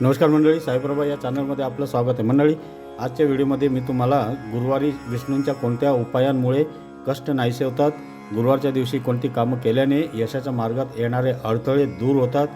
नमस्कार मंडळी साईप्रभा या चॅनलमध्ये आपलं स्वागत आहे. मंडळी आजच्या व्हिडिओमध्ये मी तुम्हाला गुरुवारी विष्णूंच्या कोणत्या उपायांमुळे कष्ट नाहीसे होतात गुरुवारच्या दिवशी कोणती कामं केल्याने यशाच्या मार्गात येणारे अडथळे दूर होतात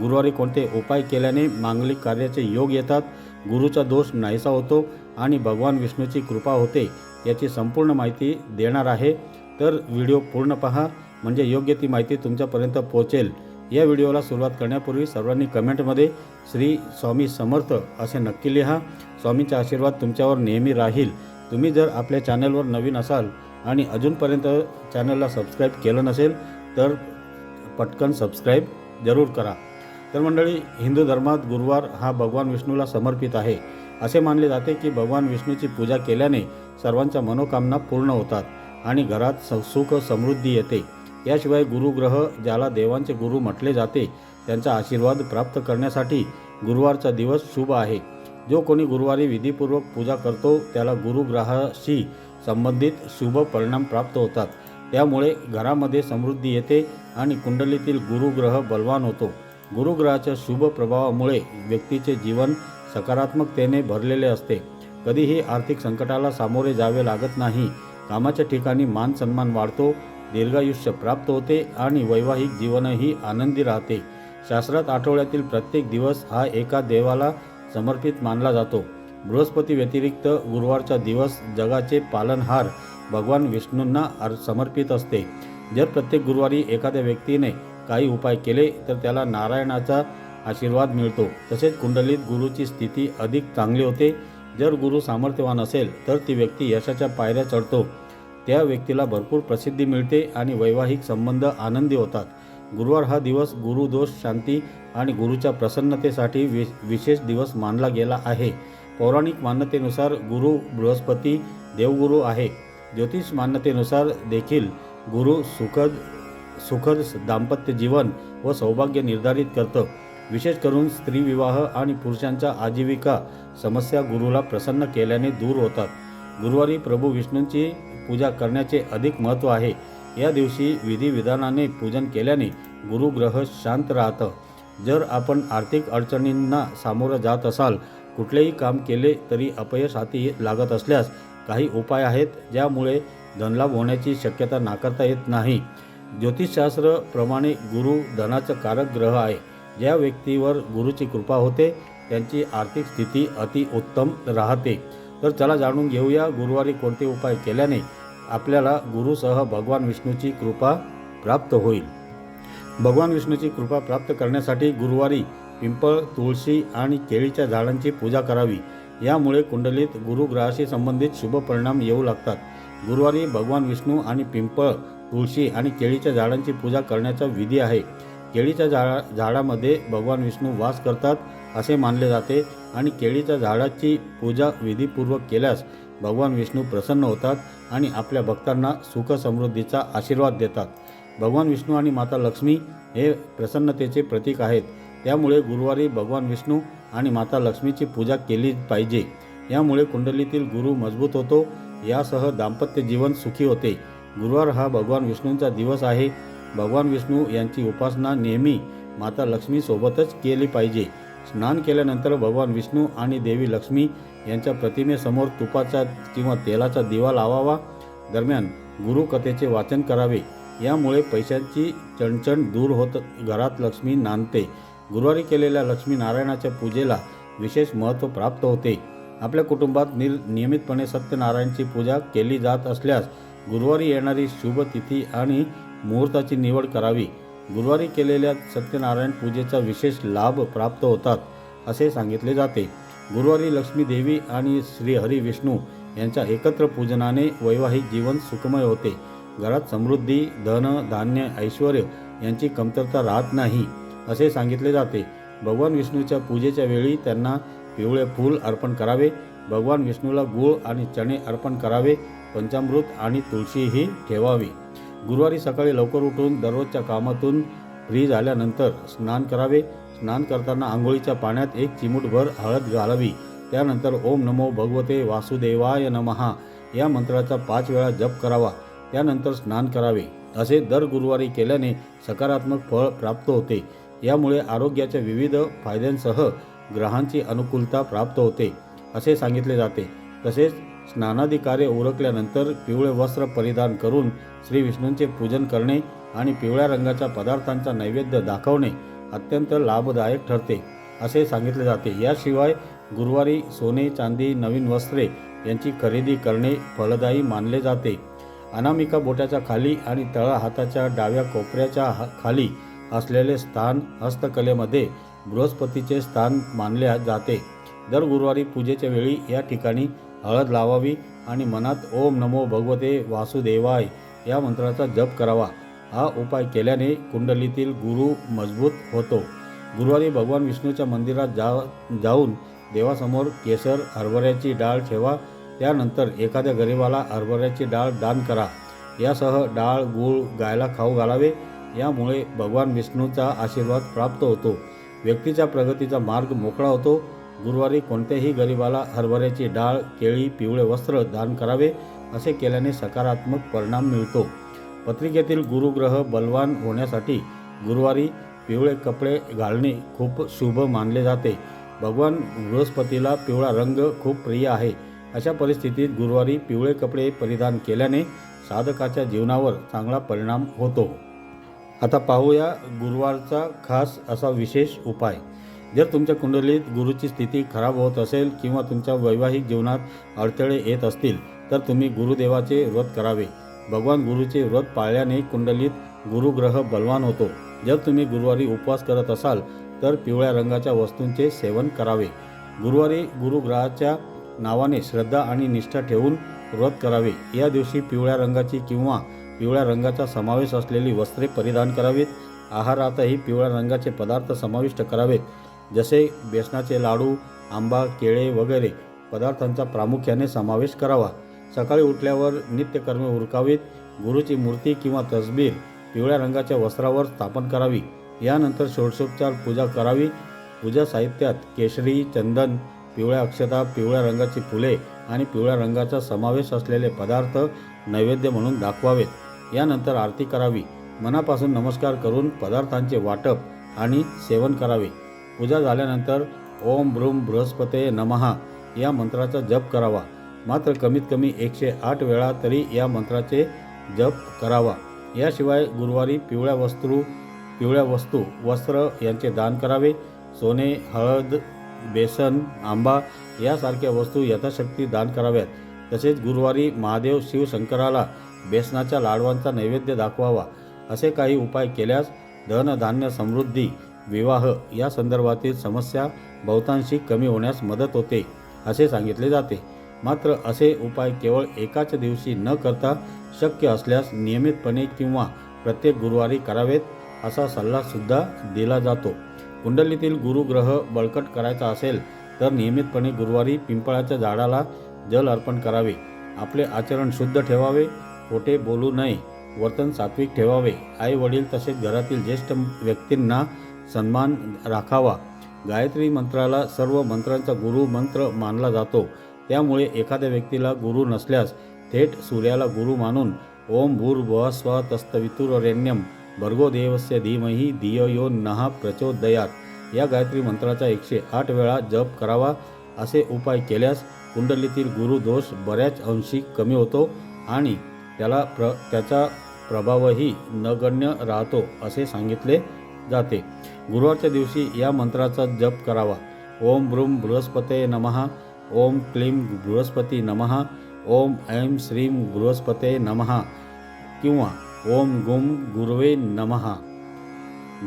गुरुवारी कोणते उपाय केल्याने मांगलिक कार्याचे योग येतात गुरुचा दोष नाहीसा होतो आणि भगवान विष्णूची कृपा होते याची संपूर्ण माहिती देणार आहे. तर व्हिडिओ पूर्ण पहा म्हणजे योग्य ती माहिती तुमच्यापर्यंत पोहोचेल. या व्हिडिओला सुरुवात करण्यापूर्वी सर्वांनी कमेंटमध्ये श्री स्वामी समर्थ असे नक्की लिहा. स्वामींचा आशीर्वाद तुमच्यावर नेहमी राहील. तुम्ही जर आपल्या चॅनलवर नवीन असाल आणि अजूनपर्यंत चॅनलला सबस्क्राईब केलं नसेल तर पटकन सबस्क्राईब जरूर करा. तर मंडळी हिंदू धर्मात गुरुवार हा भगवान विष्णूला समर्पित आहे. असे मानले जाते की भगवान विष्णूची पूजा केल्याने सर्वांच्या मनोकामना पूर्ण होतात आणि घरात स- सुख समृद्धी येते. याशिवाय गुरुग्रह ज्याला देवांचे गुरु म्हटले जाते त्यांचा आशीर्वाद प्राप्त करण्यासाठी गुरुवारचा दिवस शुभ आहे. जो कोणी गुरुवारी विधीपूर्वक पूजा करतो त्याला गुरुग्रहाशी संबंधित शुभ परिणाम प्राप्त होतात. त्यामुळे घरामध्ये समृद्धी येते आणि कुंडलीतील गुरुग्रह बलवान होतो. गुरुग्रहाच्या शुभ प्रभावामुळे व्यक्तीचे जीवन सकारात्मकतेने भरलेले असते. कधीही आर्थिक संकटाला सामोरे जावे लागत नाही. कामाच्या ठिकाणी मान सन्मान वाढतो. दीर्घायुष्य प्राप्त होते आणि वैवाहिक जीवनही आनंदी राहते. शास्त्रात आठवड्यातील प्रत्येक दिवस हा एका देवाला समर्पित मानला जातो. बृहस्पती व्यतिरिक्त गुरुवारचा दिवस जगाचे पालनहार भगवान विष्णूंना अर् समर्पित असते. जर प्रत्येक गुरुवारी एखाद्या व्यक्तीने काही उपाय केले तर त्याला नारायणाचा आशीर्वाद मिळतो. तसेच कुंडलीत गुरुची स्थिती अधिक चांगली होते. जर गुरु सामर्थ्यवान असेल तर ती व्यक्ती यशाच्या पायऱ्या चढतो. त्या व्यक्तीला भरपूर प्रसिद्धी मिळते आणि वैवाहिक संबंध आनंदी होतात. गुरुवार हा दिवस गुरुदोष शांती आणि गुरुच्या प्रसन्नतेसाठी वि विशेष दिवस मानला गेला आहे. पौराणिक मान्यतेनुसार गुरु बृहस्पती देवगुरू आहे. ज्योतिष मान्यतेनुसार देखील गुरु सुखद सुखद दाम्पत्य जीवन व सौभाग्य निर्धारित करतं. विशेष करून स्त्री विवाह आणि पुरुषांच्या आजीविका समस्या गुरुला प्रसन्न केल्याने दूर होतात. गुरुवारी प्रभू विष्णूंची पूजा करण्याचे अधिक महत्त्व आहे. या दिवशी विधिविधानाने पूजन केल्याने गुरुग्रह शांत राहतं. जर आपण आर्थिक अडचणींना सामोरं जात असाल कुठलेही काम केले तरी अपयश हाती लागत असल्यास काही उपाय आहेत ज्यामुळे धनलाभ होण्याची शक्यता नाकारता येत नाही. ज्योतिषशास्त्रप्रमाणे गुरु धनाचं कारक ग्रह आहे. ज्या व्यक्तीवर गुरुची कृपा होते त्यांची आर्थिक स्थिती अतिउत्तम राहते. तर चला जाणून घेऊया गुरुवारी कोणते उपाय केल्याने आपल्याला गुरुसह भगवान विष्णूची कृपा प्राप्त होईल. भगवान विष्णूची कृपा प्राप्त करण्यासाठी गुरुवारी पिंपळ तुळशी आणि केळीच्या झाडांची पूजा करावी. यामुळे कुंडलीत गुरुग्रहाशी संबंधित शुभ परिणाम येऊ लागतात. गुरुवारी भगवान विष्णू आणि पिंपळ तुळशी आणि केळीच्या झाडांची पूजा करण्याचा विधी आहे. केळीच्या झाडा झाडामध्ये भगवान विष्णू वास करतात. असे मानले जाते आणि केळीच्या झाडाची पूजा विधीपूर्वक केल्यास भगवान विष्णू प्रसन्न होतात आणि आपल्या भक्तांना सुख समृद्धीचा आशीर्वाद देतात. भगवान विष्णू आणि माता लक्ष्मी हे प्रसन्नतेचे प्रतीक आहेत. त्यामुळे गुरुवारी भगवान विष्णू आणि माता लक्ष्मीची पूजा केली पाहिजे. यामुळे कुंडलीतील गुरु मजबूत होतो. यासह दाम्पत्य जीवन सुखी होते. गुरुवार हा भगवान विष्णूंचा दिवस आहे. भगवान विष्णू यांची उपासना नेहमी माता लक्ष्मीसोबतच केली पाहिजे. स्नान केल्यानंतर भगवान विष्णू आणि देवी लक्ष्मी यांच्या प्रतिमेसमोर तुपाचा किंवा तेलाचा दिवा लावावा. दरम्यान गुरुकथेचे वाचन करावे. यामुळे पैशांची चणचण दूर होत घरात लक्ष्मी नांदते. गुरुवारी केलेल्या लक्ष्मी नारायणाच्या पूजेला विशेष महत्त्व प्राप्त होते. आपल्या कुटुंबात निल नियमितपणे सत्यनारायणची पूजा केली जात असल्यास गुरुवारी येणारी शुभ तिथी आणि मुहूर्ताची निवड करावी. गुरुवारी केलेल्या सत्यनारायण पूजेचा विशेष लाभ प्राप्त होतात असे सांगितले जाते. गुरुवारी लक्ष्मी देवी आणि श्री हरी विष्णू यांच्या एकत्र पूजनाने वैवाहिक जीवन सुखमय होते. घरात समृद्धी धन धान्य ऐश्वर यांची कमतरता राहत नाही असे सांगितले जाते. भगवान विष्णूच्या पूजेच्या वेळी त्यांना पिवळे फूल अर्पण करावे. भगवान विष्णूला गूळ आणि चणे अर्पण करावे. पंचामृत आणि तुळशीही ठेवावी. गुरुवारी सकाळी लवकर उठून दररोजच्या कामातून फ्री झाल्यानंतर स्नान करावे. स्नान करताना आंघोळीच्या पाण्यात एक चिमूटभर हळद घालावी. त्यानंतर ओम नमो भगवते वासुदेवाय नमहा. या मंत्राचा पाच वेळा जप करावा. त्यानंतर स्नान करावे. असे दर गुरुवारी केल्याने सकारात्मक फळ प्राप्त होते. यामुळे आरोग्याच्या विविध फायद्यांसह ग्रहांची अनुकूलता प्राप्त होते असे सांगितले जाते. तसेच स्नानादी कार्य उरकल्यानंतर पिवळे वस्त्र परिधान करून श्री विष्णूंचे पूजन करणे आणि पिवळ्या रंगाच्या पदार्थांचा नैवेद्य दाखवणे अत्यंत लाभदायक ठरते असे सांगितले जाते. याशिवाय गुरुवारी सोने चांदी नवीन वस्त्रे यांची खरेदी करणे फलदायी मानले जाते. अनामिका बोटाच्या खाली आणि तळा हाताच्या डाव्या कोपऱ्याच्या हा- खाली असलेले स्थान हस्तकलेमध्ये बृहस्पतीचे स्थान मानले जाते. दर गुरुवारी पूजेच्या वेळी या ठिकाणी हळद लावावी आणि मनात ओम नमो भगवते वासुदेवाय या मंत्राचा जप करावा. हा उपाय केल्याने कुंडलीतील गुरु मजबूत होतो. गुरुवारी भगवान विष्णूच्या मंदिरात जा जाऊन देवासमोर केसर हरभऱ्याची डाळ ठेवा. त्यानंतर एखाद्या गरिबाला हरभऱ्याची डाळ दान करा. यासह डाळ गूळ गायला खाऊ घालावे. यामुळे भगवान विष्णूचा आशीर्वाद प्राप्त होतो. व्यक्तीच्या प्रगतीचा मार्ग मोकळा होतो. गुरुवारी कोणत्याही गरिबाला हरभऱ्याची डाळ केळी पिवळे वस्त्र दान करावे असे केल्याने सकारात्मक परिणाम मिळतो. पत्रिकेतील गुरुग्रह बलवान होण्यासाठी गुरुवारी पिवळे कपडे घालणे खूप शुभ मानले जाते. भगवान बृहस्पतीला पिवळा रंग खूप प्रिय आहे. अशा परिस्थितीत गुरुवारी पिवळे कपडे परिधान केल्याने साधकाच्या जीवनावर चांगला परिणाम होतो. आता पाहूया गुरुवारचा खास असा विशेष उपाय. जर तुमच्या कुंडलीत गुरुची स्थिती खराब होत असेल किंवा तुमच्या वैवाहिक जीवनात अडथळे येत असतील तर तुम्ही गुरुदेवाचे व्रत करावे. भगवान गुरुचे व्रत पाळल्याने कुंडलीत गुरुग्रह बलवान होतो. जर तुम्ही गुरुवारी उपवास करत असाल तर पिवळ्या रंगाच्या वस्तूंचे सेवन करावे. गुरुवारी गुरुग्रहाच्या नावाने श्रद्धा आणि निष्ठा ठेवून व्रत करावे. या दिवशी पिवळ्या रंगाची किंवा पिवळ्या रंगाचा समावेश असलेली वस्त्रे परिधान करावीत. आहारातही पिवळ्या रंगाचे पदार्थ समाविष्ट करावेत. जसे बेसनाचे लाडू आंबा केळे वगैरे पदार्थांचा प्रामुख्याने समावेश करावा. सकाळी उठल्यावर नित्यकर्मे उरकावीत गुरुची मूर्ती किंवा तसबीर पिवळ्या रंगाच्या वस्त्रावर स्थापन करावी. यानंतर षोडशोपचार पूजा करावी. पूजा साहित्यात केशरी चंदन पिवळ्या अक्षता पिवळ्या रंगाची फुले आणि पिवळ्या रंगाचा समावेश असलेले पदार्थ नैवेद्य म्हणून दाखवावेत. यानंतर आरती करावी. मनापासून नमस्कार करून पदार्थांचे वाटप आणि सेवन करावे. पूजा झाल्यानंतर ओम भ्रूम बृहस्पते नमहा या मंत्राचा जप करावा. मात्र कमीत कमी एकशे आठ वेळा तरी या मंत्राचे जप करावा. याशिवाय गुरुवारी पिवळ्या वस्त्रू पिवळ्या वस्तू वस्त्र यांचे दान करावे. सोने हळद बेसन आंबा यासारख्या वस्तू यथाशक्ती दान कराव्यात. तसेच गुरुवारी महादेव शिवशंकराला बेसनाच्या लाडवांचा नैवेद्य दाखवावा. असे काही उपाय केल्यास धनधान्य समृद्धी विवाह या संदर्भातील समस्या बहुतांशी कमी होण्यास मदत होते असे सांगितले जाते. मात्र असे उपाय केवळ एकाच दिवशी न करता शक्य असल्यास नियमितपणे किंवा प्रत्येक गुरुवारी करावेत असा सल्लासुद्धा दिला जातो. कुंडलीतील गुरुग्रह बळकट करायचा असेल तर नियमितपणे गुरुवारी पिंपळाच्या झाडाला जल अर्पण करावे. आपले आचरण शुद्ध ठेवावे खोटे बोलू नये वर्तन सात्विक ठेवावे. आई वडील तसेच घरातील ज्येष्ठ व्यक्तींना सन्मान राखावा. गायत्री मंत्राला सर्व मंत्रांचा गुरु मंत्र मानला जातो. त्यामुळे एखाद्या व्यक्तीला गुरु नसल्यास थेट सूर्याला गुरु मानून ओम भूर्भुवस्व तस्तवितुरेण्यम भर्गो देवस्य धीमही धिय यो नहा प्रचोदयात. या गायत्री मंत्राचा एकशे आठ वेळा जप करावा. असे उपाय केल्यास कुंडलीतील गुरुदोष बऱ्याच अंशी कमी होतो आणि त्याला प्र त्याचा प्रभावही नगण्य राहतो असे सांगितले जाते. गुरुवारच्या दिवशी या मंत्राचा जप करावा. ओम ब्रूम बृहस्पते नमः. ओम क्लीम बृहस्पती नमः. ओम ऐं श्रीं बृहस्पते नमः. किंवा ओम गुम गुरुवे नमः.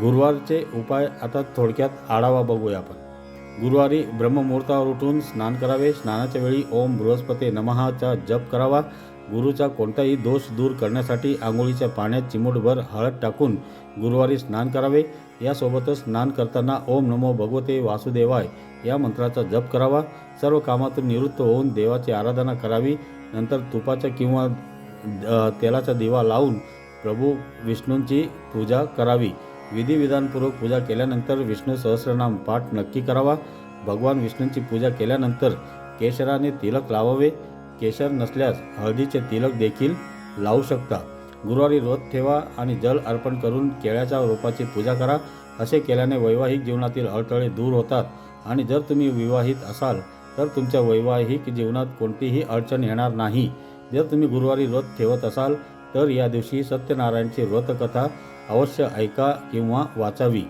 गुरुवारचे उपाय आता थोडक्यात आढावा बघूया आपण. गुरुवारी ब्रह्ममुहूर्तावर उठून स्नान करावे. स्नानाच्या वेळी ओम बृहस्पते नमहाचा जप करावा. गुरुचा कोणताही दोष दूर करण्यासाठी आंघोळीच्या पाण्यात चिमूटभर हळद टाकून गुरुवारी स्नान करावे. यासोबतच स्नान करताना ओम नमो भगवते वासुदेवाय या मंत्राचा जप करावा. सर्व कामातून निवृत्त होऊन देवाची आराधना करावी. नंतर तुपाचा किंवा तेलाचा दिवा लावून प्रभू विष्णूंची पूजा करावी. विधिविधानपूर्वक पूजा केल्यानंतर विष्णू सहस्रनाम पाठ नक्की करावा. भगवान विष्णूंची पूजा केल्यानंतर केशराने तिलक लावावे. केशर नसल्यास हळदीचे तिलक देखील लावू शकता. गुरुवारी रोज ठेवा आणि जल अर्पण करून केळ्याच्या रोपाची पूजा करा. असे केल्याने वैवाहिक जीवनातील अडथळे दूर होतात. आणि जर तुम्ही विवाहित असाल तर तुमच्या वैवाहिक जीवनात कोणतीही अडचण येणार नाही. जर तुम्ही गुरुवारी व्रत ठेवत असाल तर या दिवशी सत्यनारायणची व्रतकथा अवश्य ऐका किंवा वाचावी.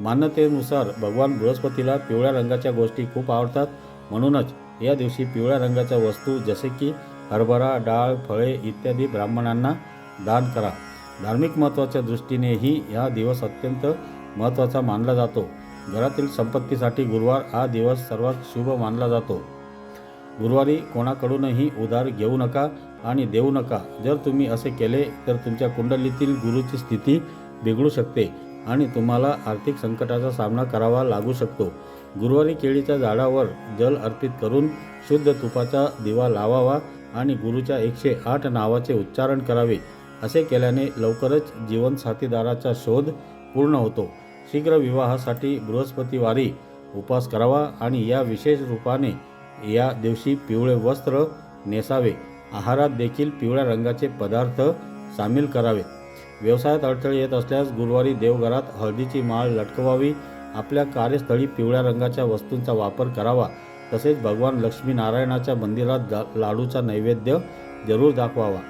मान्यतेनुसार भगवान बृहस्पतीला पिवळ्या रंगाच्या गोष्टी खूप आवडतात. म्हणूनच या दिवशी पिवळ्या रंगाच्या वस्तू जसे की हरभरा डाळ फळे इत्यादी ब्राह्मणांना दान करा. धार्मिक महत्त्वाच्या दृष्टीनेही हा दिवस अत्यंत महत्त्वाचा मानला जातो. घरातील संपत्तीसाठी गुरुवार हा दिवस सर्वात शुभ मानला जातो. गुरुवारी कोणाकडूनही उधार घेऊ नका आणि देऊ नका. जर तुम्ही असे केले तर तुमच्या कुंडलीतील गुरुची स्थिती बिघडू शकते आणि तुम्हाला आर्थिक संकटाचा सामना करावा लागू शकतो. गुरुवारी केळीच्या झाडावर जल अर्पित करून शुद्ध तुपाचा दिवा लावावा आणि गुरुच्या एकशे आठ नावाचे उच्चारण करावे असे केल्याने लवकरच जीवनसाथीदाराचा शोध पूर्ण होतो. शीघ्र विवाहासाठी बृहस्पतिवारी उपास करावा आणि या विशेष रूपाने या दिवशी पिवळे वस्त्र नेसावे. आहारात देखील पिवळ्या रंगाचे पदार्थ सामील करावेत व्यवसायात अडथळे येत असल्यास गुरुवारी देवघरात हळदीची माळ लटकवावी आपल्या कार्यस्थळी पिवळ्या रंगाच्या वस्तूंचा वापर करावा तसेच भगवान लक्ष्मीनारायणाच्या मंदिरात जा लाडूचा नैवेद्य जरूर दाखवावा.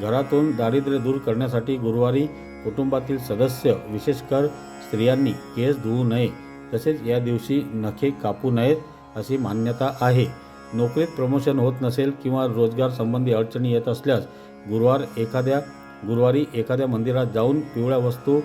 घरातून दारिद्र्य दूर करण्यासाठी गुरुवारी कुटुंबातील सदस्य विशेषकर स्त्रियांनी केस धुवू नये तसेच या दिवशी नखे कापू नयेत अशी मान्यता आहे. नोकरीत प्रमोशन होत नसेल किंवा रोजगार संबंधी अडचणी येत असल्यास गुरुवार एखाद्या गुरुवारी एखाद्या मंदिरात जाऊन पिवळ्या वस्तू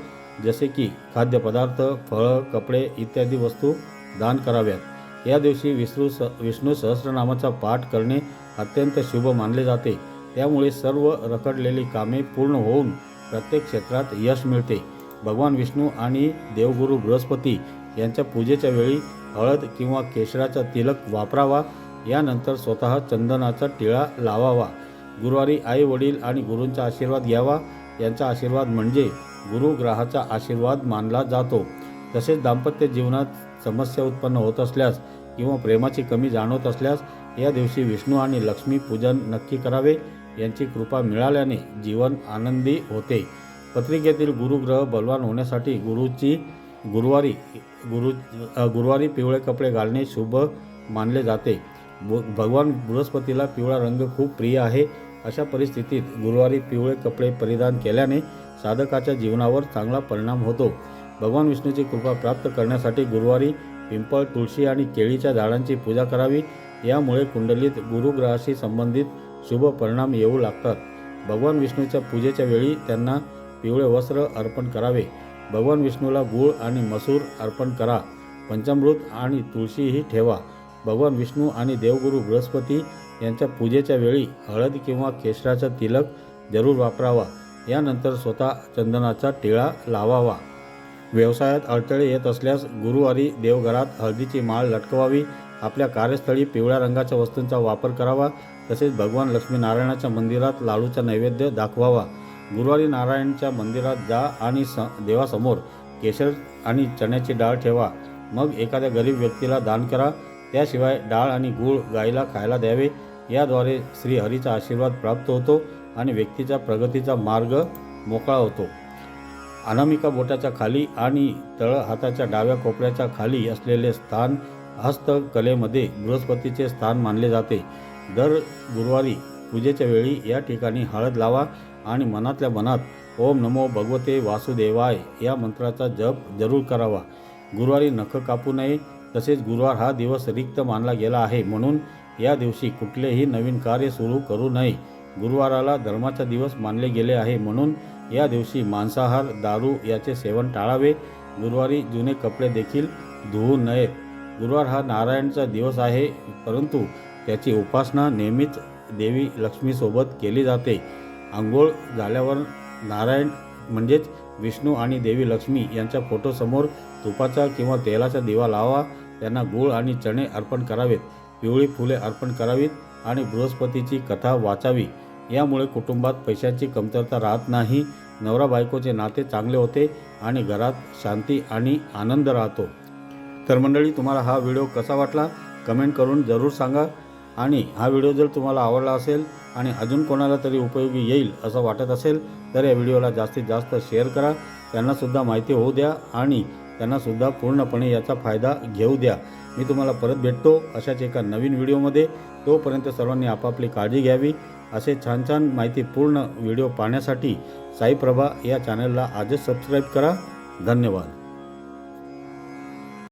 जसे की खाद्यपदार्थ फळं कपडे इत्यादी वस्तू दान कराव्यात. या दिवशी विष्णू स विष्णू सहस्रनामाचा पाठ करणे अत्यंत शुभ मानले जाते. त्यामुळे सर्व रखडलेली कामे पूर्ण होऊन प्रत्येक क्षेत्रात यश मिळते. भगवान विष्णू आणि देवगुरू बृहस्पती यांच्या पूजेच्या वेळी हळद किंवा केशराचा तिलक वापरावा. यानंतर स्वतः चंदनाचा टिळा लावावा. गुरुवारी आई वडील आणि गुरूंचा आशीर्वाद घ्यावा. यांचा आशीर्वाद म्हणजे गुरुग्रहाचा आशीर्वाद मानला जातो. तसेच दाम्पत्य जीवनात समस्या उत्पन्न होत असल्यास किंवा प्रेमाची कमी जाणवत असल्यास या दिवशी विष्णू आणि लक्ष्मी पूजन नक्की करावे. यांची कृपा मिळाल्याने जीवन आनंदी होते. पत्रिकेतील गुरुग्रह बलवान होण्यासाठी गुरुची गुरुवारी गुरु गुरुवारी पिवळे कपडे घालणे शुभ मानले जाते. ब- भगवान बृहस्पतीला पिवळा रंग खूप प्रिय आहे. अशा परिस्थितीत गुरुवारी पिवळे कपडे परिधान केल्याने साधकाच्या जीवनावर चांगला परिणाम होतो. भगवान विष्णूची कृपा प्राप्त करण्यासाठी गुरुवारी पिंपळ तुळशी आणि केळीच्या झाडांची पूजा करावी. यामुळे कुंडलीत गुरुग्रहाशी संबंधित शुभ परिणाम येऊ लागतात. भगवान विष्णूच्या पूजेच्या वेळी त्यांना पिवळे वस्त्र अर्पण करावे. भगवान विष्णूला गूळ आणि मसूर अर्पण करा. पंचामृत आणि तुळशीही ठेवा. भगवान विष्णू आणि देवगुरु बृहस्पती यांच्या पूजेच्या वेळी हळद किंवा केशराचा तिलक जरूर वापरावा. यानंतर स्वतः चंदनाचा टिळा लावावा. व्यवसायात अडथळे येत असल्यास गुरुवारी देवघरात हळदीची माळ लटकवावी आपल्या कार्यस्थळी पिवळ्या रंगाच्या वस्तूंचा वापर करावा तसेच भगवान लक्ष्मीनारायणाच्या मंदिरात लाडूचा नैवेद्य दाखवावा. गुरुवारी नारायणच्या मंदिरात जा आणि स देवासमोर केशर आणि चण्याची डाळ ठेवा. मग एखाद्या गरीब व्यक्तीला दान करा. त्याशिवाय डाळ आणि गूळ गाईला खायला द्यावे. याद्वारे श्रीहरीचा आशीर्वाद प्राप्त होतो. आणि व्यक्तीचा प्रगतीचा मार्ग मोकळा होतो. अनामिका बोटाच्या खाली आणि तळ हाताच्या डाव्या कोपऱ्याच्या खाली असलेले स्थान हस्तकलेमध्ये बृहस्पतीचे स्थान मानले जाते. दर गुरुवारी पूजेच्या वेळी या ठिकाणी हळद लावा आणि मनातल्या मनात ओम नमो भगवते वासुदेवाय या मंत्राचा जप जरूर करावा. गुरुवारी नख कापू नये तसेच गुरुवार हा दिवस रिक्त मानला गेला आहे म्हणून या दिवशी कुठलेही नवीन कार्य सुरू करू नये. गुरुवाराला धर्माचा दिवस मानले गेले आहे. म्हणून या दिवशी मांसाहार दारू याचे सेवन टाळावे. गुरुवारी जुने कपडे देखील धुवू नयेत. गुरुवार हा नारायणचा दिवस आहे परंतु त्याची उपासना नेहमीच देवी लक्ष्मीसोबत केली जाते. आंघोळ झाल्यावर नारायण म्हणजेच विष्णू आणि देवी लक्ष्मी यांच्या फोटोसमोर तुपाचा किंवा तेलाचा दिवा लावा. त्यांना गूळ आणि चणे अर्पण करावेत. पिवळी फुले अर्पण करावीत आणि बृहस्पतीची कथा वाचावी. यामुळे कुटुंबात पैशाची कमतरता राहत नाही नवरा बायकोचे नाते चांगले होते आणि घरात शांती आणि आनंद राहतो. तर मंडळी तुम्हाला हा व्हिडिओ कसा वाटला? कमेंट करून जरूर सांगा आणि हा व्हिडिओ जर तुम्हाला आवडला असेल आणि अजून कोणाला तरी उपयोगी येईल असं वाटत असेल तर या व्हिडिओला जास्तीत जास्त शेअर करा. त्यांनासुद्धा माहिती होऊ द्या आणि त्यांनासुद्धा पूर्णपणे याचा फायदा घेऊ द्या. मी तुम्हाला परत भेटतो अशाच एका नवीन व्हिडिओमध्ये. तोपर्यंत सर्वांनी आपापली काळजी घ्यावी. असे छान छान माहिती पूर्ण व्हिडिओ पाहण्यासाठी साईप्रभा या चॅनलला आजच सबस्क्राईब करा. धन्यवाद.